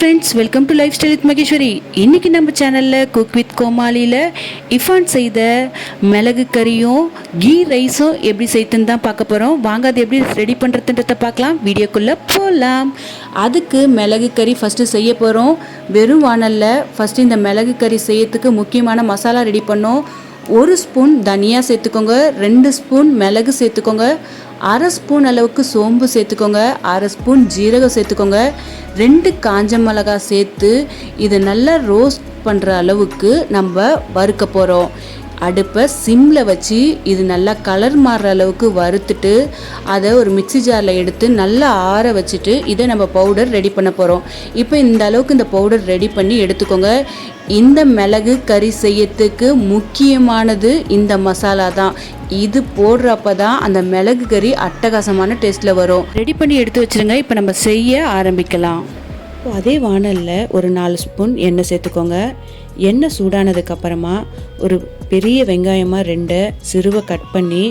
Friends welcome to lifestyle with Maheswari இன்றைக்கி நம்ம சேனலில் குக் வித் கோமாளியில் இஃபான் செய்த மிளகு கறியும் கீ ரைஸும் எப்படி செய்துன்னு தான் பார்க்க போகிறோம் வாங்க அது எப்படி ரெடி பண்ணுறதுன்றத பார்க்கலாம். வீடியோக்குள்ளே போகலாம் அதுக்கு மிளகு கறி ஃபஸ்ட்டு செய்ய போகிறோம் வெறும் வானலில் ஃபஸ்ட்டு இந்த மிளகு கறி செய்யறதுக்கு முக்கியமான மசாலா ரெடி பண்ணோம். ஒரு ஸ்பூன் தனியாக சேர்த்துக்கோங்க ரெண்டு ஸ்பூன் மிளகு சேர்த்துக்கோங்க அரை ஸ்பூன் அளவுக்கு சோம்பு சேர்த்துக்கோங்க அரை ஸ்பூன் ஜீரகம் சேர்த்துக்கோங்க ரெண்டு காஞ்ச மிளகாய் சேர்த்து இதை நல்லா ரோஸ்ட் பண்ணுற அளவுக்கு நம்ம வறுக்க போகிறோம் அடுப்பை சிம்மில் வச்சு இது நல்லா கலர் மாறுற அளவுக்கு வறுத்துட்டு அதை ஒரு மிக்ஸி ஜாரில் எடுத்து நல்லா ஆற வச்சுட்டு இதை நம்ம பவுடர் ரெடி பண்ண போகிறோம் இப்போ இந்த அளவுக்கு இந்த பவுடர் ரெடி பண்ணி எடுத்துக்கோங்க. இந்த மிளகு கறி செய்யறதுக்கு முக்கியமானது இந்த மசாலா தான். இது போடுறப்ப தான் அந்த மிளகு கறி அட்டகாசமான டேஸ்ட்டில் வரும். ரெடி பண்ணி எடுத்து வச்சிருங்க. இப்போ நம்ம செய்ய ஆரம்பிக்கலாம். இப்போ அதே வானலில் ஒரு நாலு ஸ்பூன் எண்ணெய் சேர்த்துக்கோங்க. எண்ணெய் சூடானதுக்கு அப்புறமா ஒரு பெரிய வெங்காயமாக ரெண்டை சிறுவை கட் பண்ணி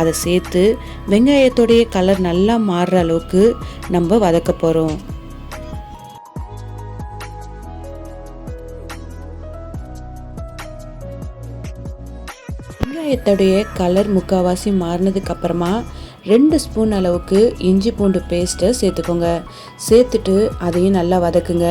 அதை சேர்த்து வெங்காயத்தோடைய கலர் நல்லா மாறுற அளவுக்கு நம்ம வதக்க போகிறோம் வெங்காயத்தோடைய கலர் முக்கால்வாசி மாறினதுக்கு அப்புறமா ரெண்டு ஸ்பூன் அளவுக்கு இஞ்சி பூண்டு பேஸ்ட்டை சேர்த்துக்கோங்க. சேர்த்துட்டு அதையும் நல்லா வதக்குங்க.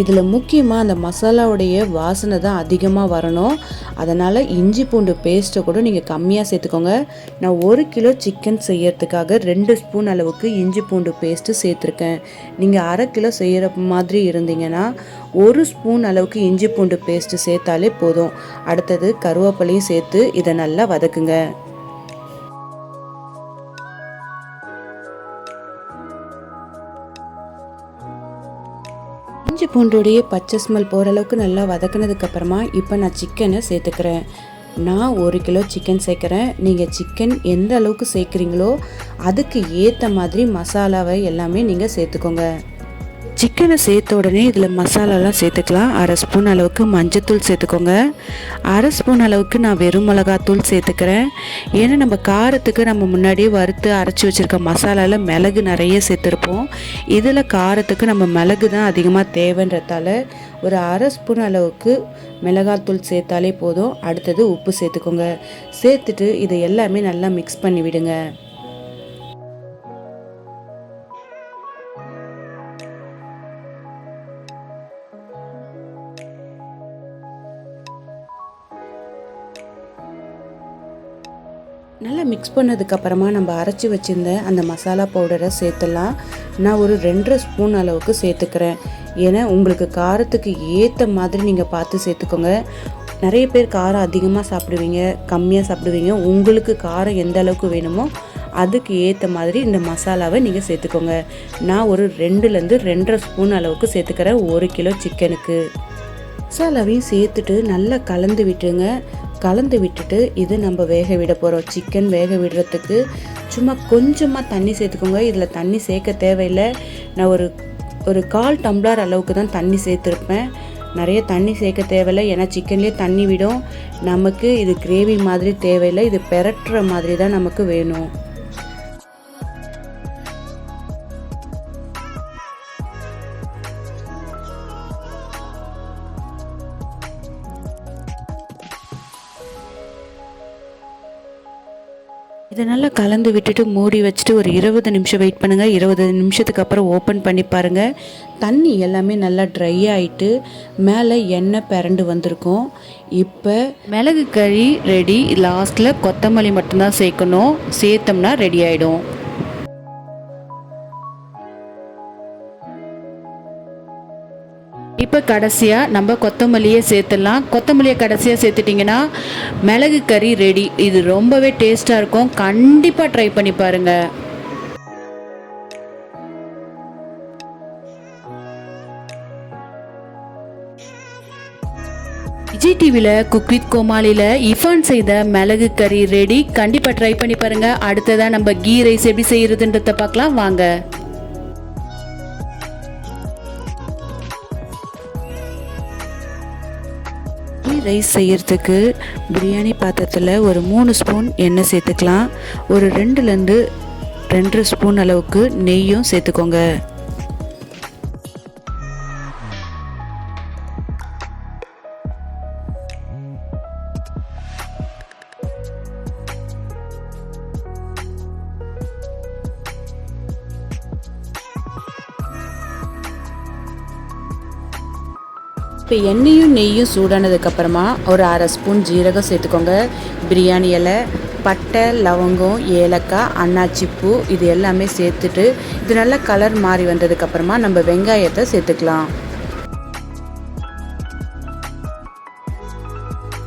இதில் முக்கியமாக அந்த மசாலாவுடைய வாசனை தான் அதிகமாக வரணும். அதனால் இஞ்சி பூண்டு பேஸ்ட்டை கூட நீங்கள் கம்மியாக சேர்த்துக்கோங்க. நான் ஒரு கிலோ சிக்கன் செய்யறதுக்காக ரெண்டு ஸ்பூன் அளவுக்கு இஞ்சி பூண்டு பேஸ்ட்டு சேர்த்துருக்கேன். நீங்கள் அரை கிலோ செய்கிற மாதிரி இருந்தீங்கன்னா ஒரு ஸ்பூன் அளவுக்கு இஞ்சி பூண்டு பேஸ்ட்டு சேர்த்தாலே போதும். அடுத்தது கருவேப்பிலையும் சேர்த்து இதை நல்லா வதக்குங்க. பூண்டுடைய பச்சை ஸ்மெல் போகிற அளவுக்கு நல்லா வதக்கினதுக்கப்புறமா இப்போ நான் சிக்கனை சேர்த்துக்கிறேன். நான் ஒரு கிலோ சிக்கன் சேர்க்குறேன். நீங்கள் சிக்கன் எந்த அளவுக்கு சேர்க்குறீங்களோ அதுக்கு ஏற்ற மாதிரி மசாலாவை எல்லாமே நீங்கள் சேர்த்துக்கோங்க. சிக்கனை சேர்த்த உடனே இதில் மசாலாலாம் சேர்த்துக்கலாம். அரை ஸ்பூன் அளவுக்கு மஞ்சத்தூள் சேர்த்துக்கோங்க. அரை ஸ்பூன் அளவுக்கு நான் வெறும் மிளகாத்தூள் சேர்த்துக்கிறேன். ஏன்னா நம்ம காரத்துக்கு நம்ம முன்னாடியே வறுத்து அரைச்சி வச்சுருக்க மசாலாவில் மிளகு நிறைய சேர்த்துருப்போம். இதில் காரத்துக்கு நம்ம மிளகு தான் அதிகமாக தேவைன்றதால ஒரு அரை ஸ்பூன் அளவுக்கு மிளகாத்தூள் சேர்த்தாலே போதும். அடுத்தது உப்பு சேர்த்துக்கோங்க. சேர்த்துட்டு இதை எல்லாமே நல்லா மிக்ஸ் பண்ணி விடுங்க நல்லா மிக்ஸ் பண்ணதுக்கப்புறமா நம்ம அரைச்சி வச்சுருந்த அந்த மசாலா பவுடரை சேர்த்துலாம். நான் ஒரு ரெண்டரை ஸ்பூன் அளவுக்கு சேர்த்துக்கிறேன். ஏன்னா உங்களுக்கு காரத்துக்கு ஏற்ற மாதிரி நீங்கள் பார்த்து சேர்த்துக்கோங்க. நிறைய பேர் காரம் அதிகமாக சாப்பிடுவீங்க கம்மியாக சாப்பிடுவீங்க. உங்களுக்கு காரம் எந்த அளவுக்கு வேணுமோ அதுக்கு ஏற்ற மாதிரி இந்த மசாலாவை நீங்கள் சேர்த்துக்கோங்க. நான் ஒரு ரெண்டுலேருந்து ரெண்டரை ஸ்பூன் அளவுக்கு சேர்த்துக்கிறேன் ஒரு கிலோ சிக்கனுக்கு மசாலாவையும் சேர்த்துட்டு நல்லா கலந்து விட்டுருங்க. கலந்து விட்டுட்டு இது நம்ம வேக விட போகிறோம் சிக்கன் வேக விடுறதுக்கு சும்மா கொஞ்சமாக தண்ணி சேர்த்துக்கோங்க. இதில் தண்ணி சேர்க்க தேவையில்லை. நான் ஒரு ஒரு கால் டம்ளர் அளவுக்கு தான் தண்ணி சேர்த்துருப்பேன். நிறைய தண்ணி சேர்க்க தேவையில்லை. ஏன்னா சிக்கன்லேயே தண்ணி விடும். நமக்கு இது கிரேவி மாதிரி தேவையில்லை. இது பெரட்டுற மாதிரி தான் நமக்கு வேணும். கலந்து விட்டுட்டு மூடி வச்சுட்டு ஒரு இருபது நிமிஷம் வெயிட் பண்ணுங்கள் இருபது நிமிஷத்துக்கு அப்புறம் ஓப்பன் பண்ணி பாருங்கள் தண்ணி எல்லாமே நல்லா ட்ரை ஆகிட்டு மேலே எண்ணெய் பிறண்டு வந்திருக்கும். இப்போ மிளகு கறி ரெடி லாஸ்ட்டில் கொத்தமல்லி மட்டும்தான் சேர்க்கணும். சேர்த்தோம்னா ரெடி ஆகிடும் இப்போ கடைசியாக நம்ம கொத்தமல்லியை சேர்த்துடலாம். கொத்தமல்லியை கடைசியாக சேர்த்துட்டிங்கன்னா மிளகு கறி ரெடி இது ரொம்பவே டேஸ்ட்டாக இருக்கும். கண்டிப்பாக ட்ரை பண்ணி பாருங்கள் விஜய் டிவியில் குக் வித் கோமாளியில் இஃபான் செய்த மிளகு கறி ரெடி கண்டிப்பாக ட்ரை பண்ணி பாருங்கள் அடுத்ததாக நம்ம கீ ரைஸ் எப்படி செய்கிறதுன்றத பார்க்கலாம். வாங்க. ரைஸ் செய்கிறதுக்கு பிரியாணி பாத்திரத்தில் ஒரு மூணு ஸ்பூன் எண்ணெய் சேர்த்துக்கலாம். ஒரு ரெண்டுலேருந்து ரெண்டரை ஸ்பூன் அளவுக்கு நெய்யும் சேர்த்துக்கோங்க. இப்போ எண்ணெயும் நெய்யும் சூடானதுக்கப்புறமா ஒரு அரை ஸ்பூன் ஜீரகம் சேர்த்துக்கோங்க. பிரியாணி இலை பட்டை லவங்கம் ஏலக்காய் அன்னாச்சி பூ இது எல்லாமே சேர்த்துட்டு இது நல்லா கலர் மாறி வந்ததுக்கப்புறமா நம்ம வெங்காயத்தை சேர்த்துக்கலாம்.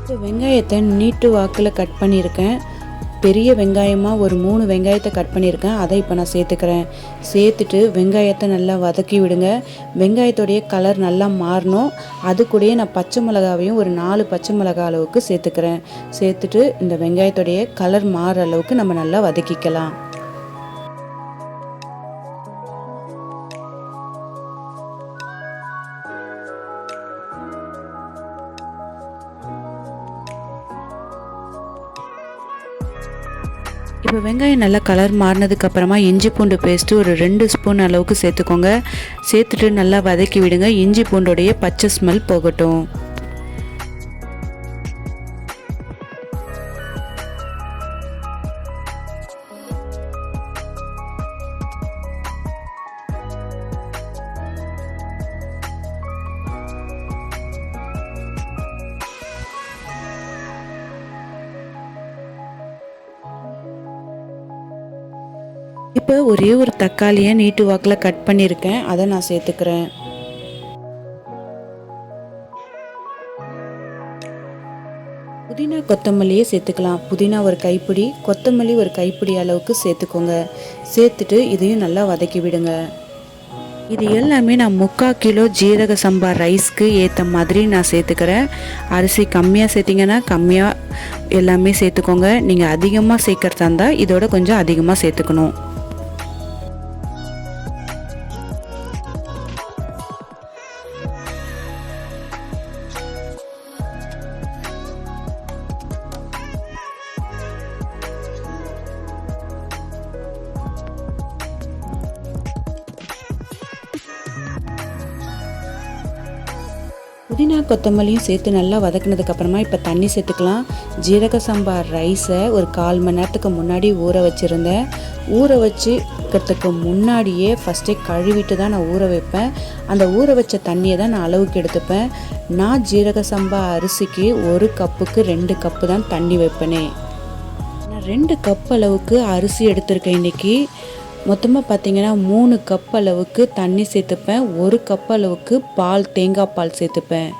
இப்போ வெங்காயத்தை நீட்டு வாக்கில் கட் பண்ணியிருக்கேன். பெரிய வெங்காயமாக ஒரு மூணு வெங்காயத்தை கட் பண்ணியிருக்கேன். அதை இப்போ நான் சேர்த்துக்கிறேன். சேர்த்துட்டு வெங்காயத்தை நல்லா வதக்கி விடுங்க. வெங்காயத்தோடைய கலர் நல்லா மாறணும். அது கூடயே நான் பச்சை மிளகாவையும் ஒரு நாலு பச்சை மிளகா அளவுக்கு சேர்த்துக்கிறேன். சேர்த்துட்டு இந்த வெங்காயத்தோடைய கலர் மாறுற அளவுக்கு நம்ம நல்லா வதக்கிக்கலாம். இப்போ வெங்காயம் நல்லா கலர் மாறினதுக்கப்புறமா இஞ்சி பூண்டு பேஸ்ட்டு ஒரு ரெண்டு ஸ்பூன் அளவுக்கு சேர்த்துக்கோங்க. சேர்த்துட்டு நல்லா வதக்கி விடுங்க. இஞ்சி பூண்டோடைய பச்சை ஸ்மெல் போகட்டும். இப்போ ஒரே ஒரு தக்காளியை நீட்டு வாக்கில் கட் பண்ணியிருக்கேன். அதை நான் சேர்த்துக்கிறேன். புதினா கொத்தமல்லியே சேர்த்துக்கலாம். புதினா ஒரு கைப்பிடி கொத்தமல்லி ஒரு கைப்பிடி அளவுக்கு சேர்த்துக்கோங்க. சேர்த்துட்டு இதையும் நல்லா வதக்கி விடுங்க. இது எல்லாமே நான் முக்கால் கிலோ ஜீரக சம்பா ரைஸ்க்கு ஏற்ற மாதிரி நான் சேர்த்துக்கிறேன். அரிசி கம்மியாக சேர்த்திங்கன்னா கம்மியாக எல்லாமே சேர்த்துக்கோங்க. நீங்கள் அதிகமாக சேர்க்குறதா இருந்தால் இதோட கொஞ்சம் அதிகமாக சேர்த்துக்கணும். புதினா கொத்தமல்லியும் சேர்த்து நல்லா வதக்குனதுக்கு அப்புறமா இப்போ தண்ணி சேர்த்துக்கலாம். ஜீரக சம்பா ரைஸை ஒரு கால் மணி நேரத்துக்கு முன்னாடி ஊற வச்சுருந்தேன். ஊற வச்சுக்கிறதுக்கு முன்னாடியே ஃபஸ்ட்டே கழுவிட்டு தான் நான் ஊற வைப்பேன். அந்த ஊற வச்ச தண்ணியை தான் நான் அளவுக்கு எடுத்துப்பேன். நான் ஜீரக சம்பா அரிசிக்கு ஒரு கப்புக்கு ரெண்டு கப்பு தான் தண்ணி வைப்பேனே. நான் ரெண்டு கப் அளவுக்கு அரிசி எடுத்திருக்கேன் இன்றைக்கி மொத்தமாக பார்த்தீங்கன்னா மூணு கப் அளவுக்கு தண்ணி சேர்த்துப்பேன். ஒரு கப் அளவுக்கு பால் தேங்காய் பால் சேர்த்துப்பேன்.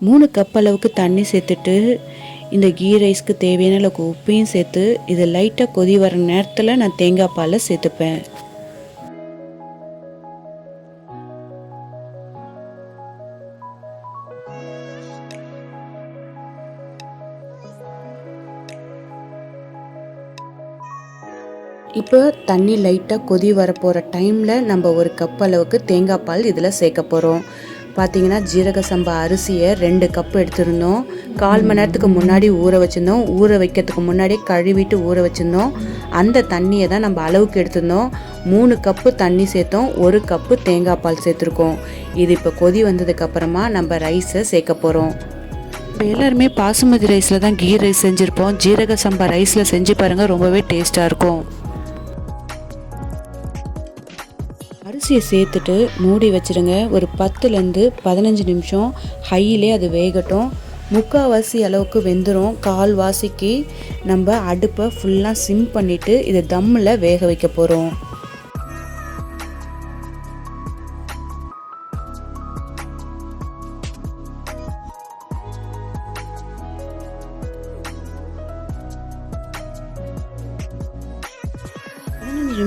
மூணு கப் அளவுக்கு தண்ணி சேர்த்துட்டு இந்த கீ ரைஸ்க்கு தேவையான அளவுக்கு உப்பையும் சேர்த்து இது லைட்டாக கொதி வர நேரத்தில் நான் தேங்காய் பாலை சேர்த்துப்பேன். இப்போ தண்ணி லைட்டாக கொதி வரப்போகிற டைமில் நம்ம ஒரு கப் அளவுக்கு தேங்காய் பால் இதில் சேர்க்க போகிறோம் பார்த்தீங்கன்னா ஜீரக சம்பா அரிசியை ரெண்டு கப் எடுத்திருந்தோம். கால் மணி நேரத்துக்கு முன்னாடி ஊற வச்சுருந்தோம். ஊற வைக்கிறதுக்கு முன்னாடி கழுவிட்டு ஊற வச்சுருந்தோம். அந்த தண்ணியை தான் நம்ம அளவுக்கு எடுத்திருந்தோம். மூணு கப்பு தண்ணி சேர்த்தோம். ஒரு கப்பு தேங்காய் பால் சேர்த்துருக்கோம். இது இப்போ கொதி வந்ததுக்கப்புறமா நம்ம ரைஸை சேர்க்க போகிறோம் இப்போ எல்லாருமே பாசுமதி ரைஸில் தான் கீ ரைஸ் செஞ்சுருப்போம். ஜீரக சம்பா ரைஸில் செஞ்சு பாருங்கள் ரொம்பவே டேஸ்ட்டாக இருக்கும். அரிசியை சேர்த்துட்டு மூடி வச்சுருங்க. ஒரு பத்துலேருந்து பதினஞ்சு நிமிஷம் ஹையிலே அது வேகட்டும். முக்கால்வாசி அளவுக்கு வெந்துடும் கால்வாசிக்கு நம்ம அடுப்பை ஃபுல்லாக சிம் பண்ணிவிட்டு இது தம்மில் வேக வைக்க போகிறோம்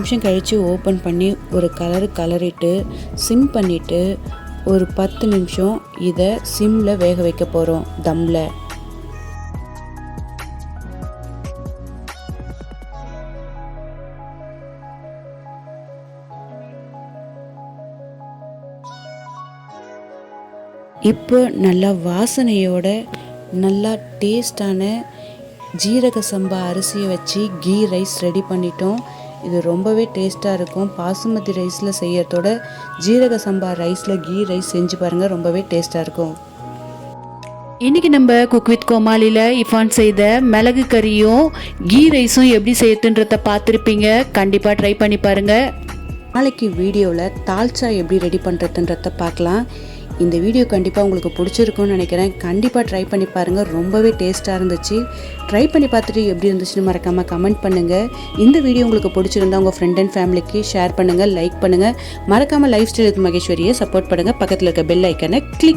நிமிஷம் கழித்து ஓப்பன் பண்ணி ஒரு கலரு கலரிட்டு சிம் பண்ணிவிட்டு ஒரு பத்து நிமிஷம் இதை சிம்மில் வேக வைக்க போகிறோம் தம்மில் இப்போ நல்லா வாசனையோட நல்லா டேஸ்டான ஜீரக சம்பா அரிசியை வச்சு கீ ரைஸ் ரெடி பண்ணிட்டோம். இது ரொம்பவே டேஸ்ட்டாக இருக்கும். பாசுமதி ரைஸில் செய்யறதோட ஜீரக சம்பா ரைஸில் கீ ரைஸ் செஞ்சு பாருங்கள் ரொம்பவே டேஸ்ட்டாக இருக்கும். இன்னைக்கு நம்ம குக் வித் கோமாளியில் இஃபான் செய்த மிளகு கறியும் கீ ரைஸும் எப்படி செய்யுதுன்றத பார்த்துருப்பீங்க. கண்டிப்பாக ட்ரை பண்ணி பாருங்கள் நாளைக்கு வீடியோவில் தால்ச்சா எப்படி ரெடி பண்ணுறதுன்றத பார்க்கலாம். இந்த வீடியோ கண்டிப்பாக உங்களுக்கு பிடிச்சிருக்கும்னு நினைக்கிறேன். கண்டிப்பாக ட்ரை பண்ணி பாருங்கள் ரொம்பவே டேஸ்ட்டாக இருந்துச்சு. ட்ரை பண்ணி பார்த்துட்டு எப்படி இருந்துச்சுன்னு மறக்காமல் கமெண்ட் பண்ணுங்கள் இந்த வீடியோ உங்களுக்கு பிடிச்சிருந்தா உங்கள் ஃப்ரெண்ட் அண்ட் ஃபேமிலிக்கு ஷேர் பண்ணுங்கள் லைக் பண்ணுங்கள் மறக்காமல் லைஃப் ஸ்டைல் மகேஸ்வரியை சப்போர்ட் பண்ணுங்கள் பக்கத்தில் இருக்க பெல் ஐக்கனை கிளிக்